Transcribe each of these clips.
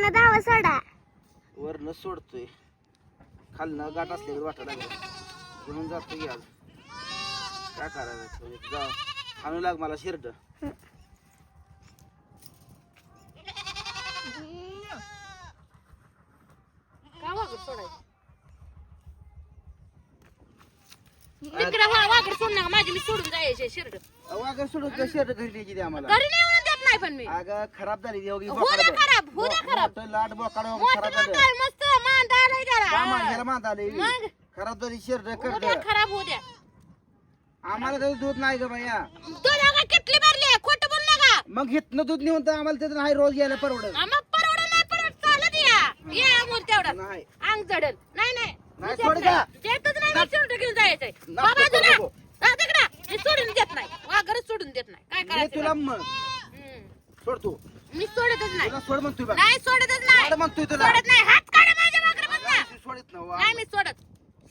वरनं धावा सोडा. वरनं सोडतोय. खालनं गाठ असलेलं वाटा लागलं. म्हणून जातो की आज. काय करायचं? जा. आणू लाग मला शिरड. का वाघर सोडायचं? तिकडे वाघर सोड नका. माझी मी सोडून जायचे शिरड. अगं सोडून शिरड घरी द्यायची ती आम्हाला. घरी नाही नाही पण मी? अगं खराब झाली ती, होऊ द्या खराब, होऊ द्या खराब. लाट बोकाड मोठं खराब झालं. मोठं मस्त मांदा आलाय त्याला. मांदा आले. मग? खराब झाली होऊ करड. द्या खराब होऊ द्या. आम्हाला तरी दूध नाही ग बाया दूध का किटली भरली खोटं बोल नका मग इथनं दूध नेऊन तर आम्हाला तिथं नाही रोज यायला परवडत. आम्हा परवडा नाही परवड चालत या. या मोल तेवढा. नाही. अंग जडल नाही नाही. नाही, मी सोड देत का? नाही. देतच नाही मी शिरड घेऊन जायचंय. नको, बाबा तुला नको. तिकडा. मी सोडून देत नाही. वाघरच सोडून देत नाही. काय मी करायचं तुला बा? म- हम्म. सोड तू. मी सोडतच नाही. तुला सोड म्हणतोय बघ. नाही सोडतच नाही. सोड म्हणतोय तुला. सोडत नाही. हात काढा माझ्या तू सोडित ना वा. नाही मी सोडत.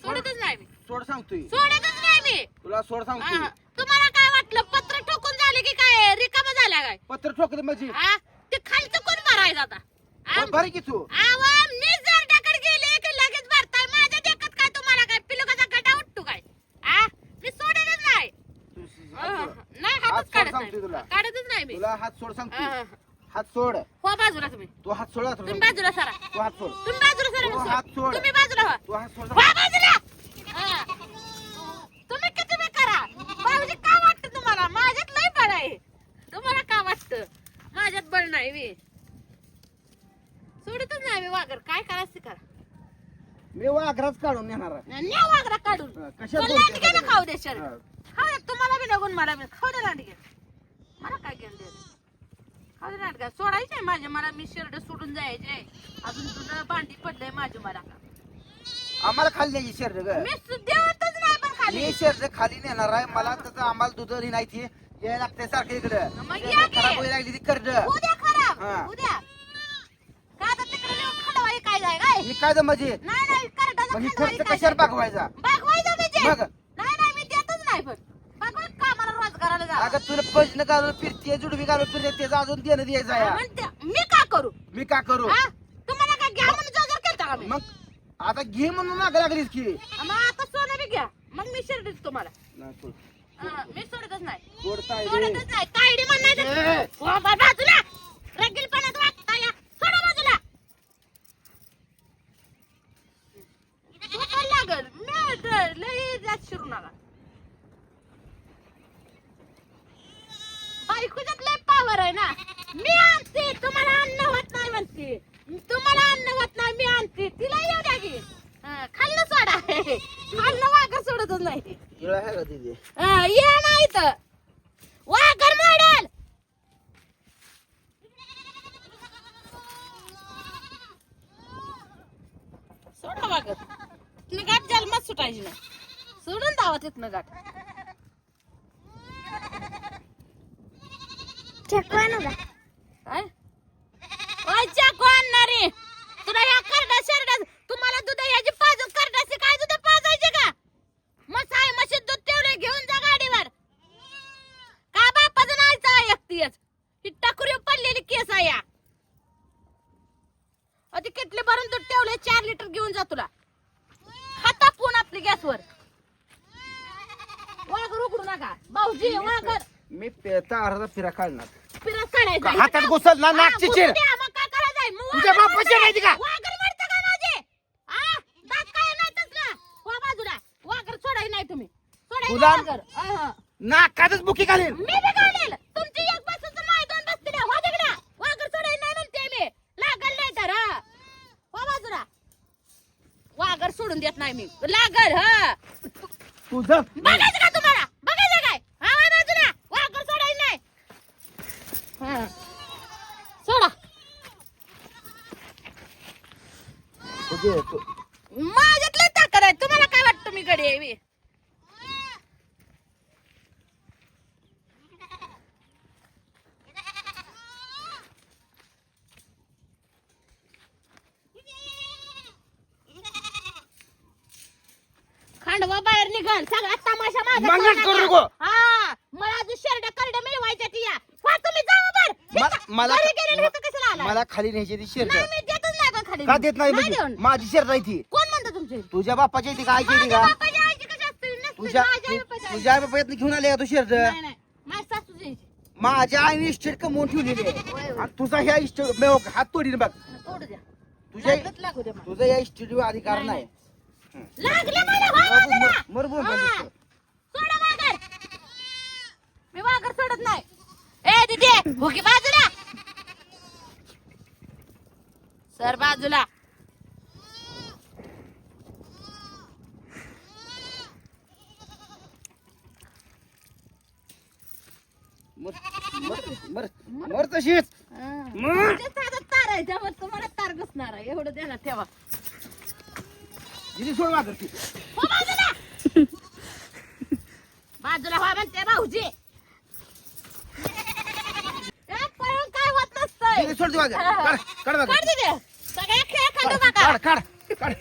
सोडतच नाही मी. सोड सांगतोय. सोडतच नाही मी. तुला सोड हा. सांगतोय तुम्हाला काय वाटलं? पत्र ठोकून झाले की काय? रिकाम झाल्या काय? पत्र ठोकले म्हणजे हा? ते खालचं कोण भरायचं आता? आ? बरी की तू. आवा मी जर टाकड गेले की लगेच भरताय माझ्या देखत काय तुम्हाला काय पिलुकाचा गटा उठतो काय आ मी सोडतच नाही तू- अह, नाही हात हातच सोड काढत सांगतोय तुला. काढतच नाही मी. तुला हात सोड अह, सांगतोय हात सोड. हो बाजूला तुम्ही. तू हात सोड हात तुम्ही. बाजूला सरा. तू हात सोड. तुम्ही बाजूला सरा मी हात सोड. तुम्ही बाजूला व्हा. तू हात सोड. व्हा बाजूला. हा. तुम्ही किती बी करा. भाऊजी काय वाटतं तुम्हाला? माझ्यात लय बळ आहे. तुम्हाला काय वाटतं? माझ्यात बळ नाही मी. सोडतच नाही मी वागर काय करायचं ते करा. मी वाघराच काढून नेणार आहे. न्या वागरा काढून. हा, बोलते सगळे? खाऊ दे शरीर हा. खाऊ दे तुम्हाला बी नगून मला बी. खाऊ दे लांडगे. मला काय घेऊन दे खाऊ दे लांडगा सोडायचे आहे माझे मला मी शर्ट सोडून जायचे. अजून तुझं भांडी पडलंय माझे मला. आम्हाला खाली द्यायची शर्ट ग. मी देवतच नाही पण खाली. मी शर्ट खाली नेणार आहे. मला त्याचं आम्हाला दूध नाही ती यायला लागते सारखं इकडं. की. खराब व्हायला लागली ती करड. उद्या खराब हा. उद्या. का आता तिकडे खंडवाई काय काय? काय म्हणजे नाही नाही काय जाय? भागवायचा भागवायचं म्हणजे मग? नाही नाही मी देतच नाही पण भागवाय अगं तुला पैसे घालून फिरते जुडवी घालून फिरते त्याचं अजून देणं द्यायचं आहे. मी का करू? मी का करू? हा? तुम्हाला काय घ्या म्हणून जोजर केलता का मी? मग आता घे म्हणून माग लागलीस की. मग आता सोनं बी घ्या. मग मी शिर्डीच तुम्हाला. नाही, सोड. हा, मी सोडतच नाही. सोडतच नाही. तायडी म्हणायचं बा- बाजूला रगीलपणात वागता या सोडा बाजूला तू काय लागल मी ड- लई जात शिरू नका बायकोच्यात आहे ना? मी आणते. तुम्हाला अन्न होत नाही म्हणते. तुम्हाला अन्न होत नाही मी आणते. तिला येऊ द्या की खाल्लं सोडा. खाल्लं वाघ सोडतच नाही. हा, ये नाही तर वाघर मॉडेल. सोडा वाघर तिथनं गाठ जन्मात सुटायची नाही. सोडून जावा तिथनं गाठ. आणू का काय? वाच्या कोणणारे तुला या करडा शरडा तुम्हाला दूध याची पाज करडासी काय दूध पाजायचे का? मग साय म्हशीत दूध तेवढे घेऊन जा गाडीवर. का बापाचं नाही चा एकटीच? ही टकुरी पडलेली केस आहे या. अति किटली भरून दूध ठेवले चार लिटर घेऊन जा तुला. हाता फोन आपली गॅसवर. वाघर उघडू नका. भाऊजी वाघर मी ताराचा फिरा काढणार काढायचा हातात घुसल ना नाक चिचीर तुझ्या बापाची माहिती का? वाघर म्हणतं का माझे? दात काय नाही तसलं? बाजूला. वाघर सोडाय नाही तुम्ही तुला-. अहं. नाकातच बुकी घालीन मी बी. तुमची एक बसून तर माझी दोन बसतील. हो तिकडं. वाघर सोडाय नाही म्हणते मी. लागल नाही तर, हा. बाजूला. वाघर सोडून देत नाही मी लागल हा तुझं बघायचं काय हा वा बाजूला वाघर सोडायचं नाही हा. सोडा तुझे तू- माझ्यात लय ताकद आहे. तुम्हाला काय वाटतं मी गडी मी? खांडवा बाहेर निघाल. सगळा तमाशा माझा मंगळ करू करू नका. हा मला अजून शर्ट करड मिळवायच्या ती या. वा तुम्ही जावा बर. म- मला आला? मला खाली न्यायची ती शर्ट. नाही, मी खाली का देत नाही नाही म्हणजे देऊन. माझी शर्ट आहे ती कोण म्हणतं तुमचे तुझ्या बापाची ती काय केली माझ्या का बापाची आईची कशी असते? नसते. तुझ्या माझ्या तु- बापाची आई. तुझ्या आई बापायतनं घेऊन आले का तू शर्ट नाही, नाही. माझ्या सासूची आईची. माझ्या आईने इस्टेट कमवून ठेवलेली आहे होय, होय. आणि तुझा ह्या इस्टेट मी हात तोडीन बघ तोडू द्या. तुझ्या लागत लागू द्या मला. तुझा या इस्टेटवर अधिकार नाही, नाही लागलं मला, हा. सोडा. मी सोडत नाही ए दिदी भुकी बाजूला सर बाजूला. मर तशीच. मर. तार आहे त्यावर तुम्हाला तार घुसणार आहे. एवढं द्यायला ठेवा. दिदी सोड वागत ती. हो बाजूला. बाजूला व्हा म्हणते भाऊजी. ए, पळून काय होत नसतंय? दिदी सोड ती वागत काढ काढ वागत काढ दिदे सगळ्या खेळ काढ नका काढ काढ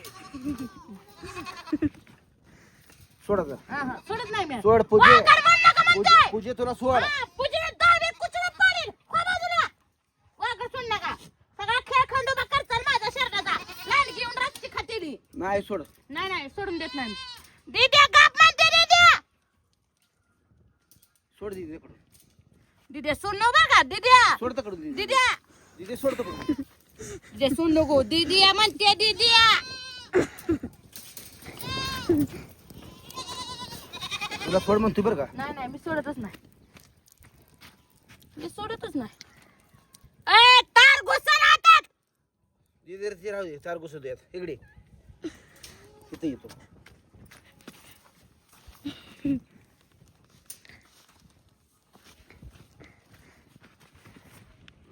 सोड आता. हा, हा, सोडत नाही मी. सोड पूजे. नका पूजे म्हणताय? पूजे तुला सोड. हा, पूजेला दहावीत कुचडं पाडेल. हो बाजूला. वाघर सोड नका. सगळा खेळ खंडोबा करचाल माझ्या शर्टाचा. लाल घेऊन रातची खातेली. नाही सोड. नाही नाही सोडून देत नाही दिद्या गाप म्हणते दिद्या सोड दिदी दिद्या सोड नको बघा दिद्या सोड तकडून दिदी दिद्या दिदी सोड तकडून. सोड नको दिदिया म्हणते दिदिया. तुला सोड म्हणतोय बरं का? नाही नाही मी सोडतच नाही. मी सोडतच नाही. ए तार घुसल हातात दिदी रे राहू दे चार घुसू देत. इकडे. इथं येतो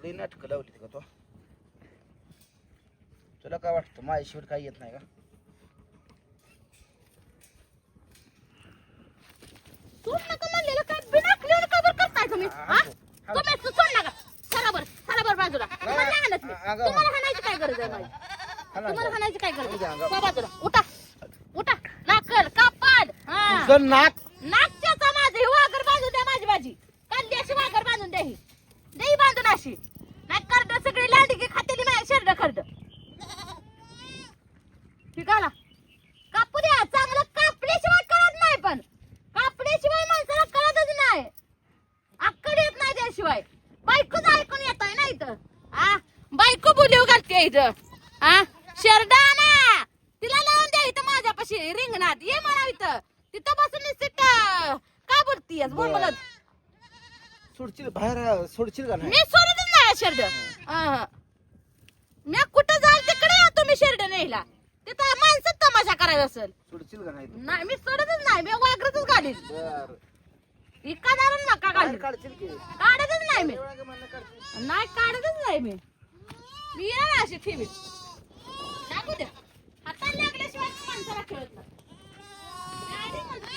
लई नाटकं लावली का तो तुला काय वाटतं माझ्या शेवट काही येत नाही का? सोड नका म्हणलेलं काय? बिना क्लिअर कवर करताय तुम्ही? हा तुम्ही सु- सोड नका चला बरं चला बरं बाजूला. तुम्हाला नाही हाणत मी. अगं. तुम्हाला हाणायची काय गरज आहे माझी ना, तुम्हाला हाणायची काय गरज अगं, आहे अगं. बाजूला उठा. उठा. नाकल कापड. हा. तुझं नाक नाकच्याचा माझं ही वाघर बांधून द्या माझी माझी कांदी अशी वाघर बांधून द्या ही दही बांधून अशी नाही करड सगळी लांडगी खातेली माझ्या शर्ट खरड ठीक आहे ना कापू द्या चांगलं कापल्याशिवाय कळत नाही पण कापल्याशिवाय माणसाला कळतच नाही अक्कड येत नाही त्याशिवाय बायकोच ऐकून येत आहे ना इथं. आ बायको बोलीव घालते इथं. आ शर्ट आणा तिला लावून द्या इथं माझ्यापाशी. रिंगणात. ये म्हणा इथं. तिथं बसून निश्चित काय बोलतीयस? बोल. बोलत सोडशील बाहेर सोडशील का नाही? मी सोडतच नाही शर्ट मी कुठं जाल तिकडे या तुम्ही शर्ट न्यायला. तिथं माणसं तमाशा करायचा असेल. सोडशील का नाही नाही मी सोडतच नाही. मी वागरतच घालीन. बर. इकादारून नका की. काढतच नाही मी. एवढं का? नाही काढतच नाही मी. मी येणार अशी ठेवीत. टाकू द्या हाताला लागल्याशिवाय माणसाला कळत नाही मी आधी म्हणते,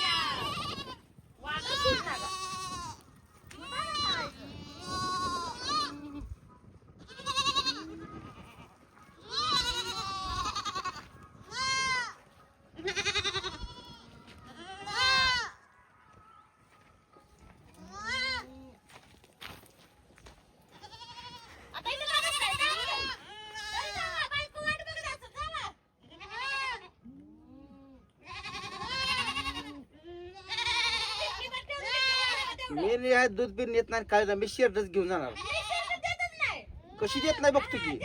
वागत घेऊन नका. मग काय करायचं? आता इथं लागत काय? जाऊ दे. चल जावा, बायको वाट बघत असेल, जावा. टिकलीवर ठेवून दे, तेवढं. मी नाही दूध बिन येत नाही काय मी शर्टच घेऊन जाणार. कशी देत नाही बघतो की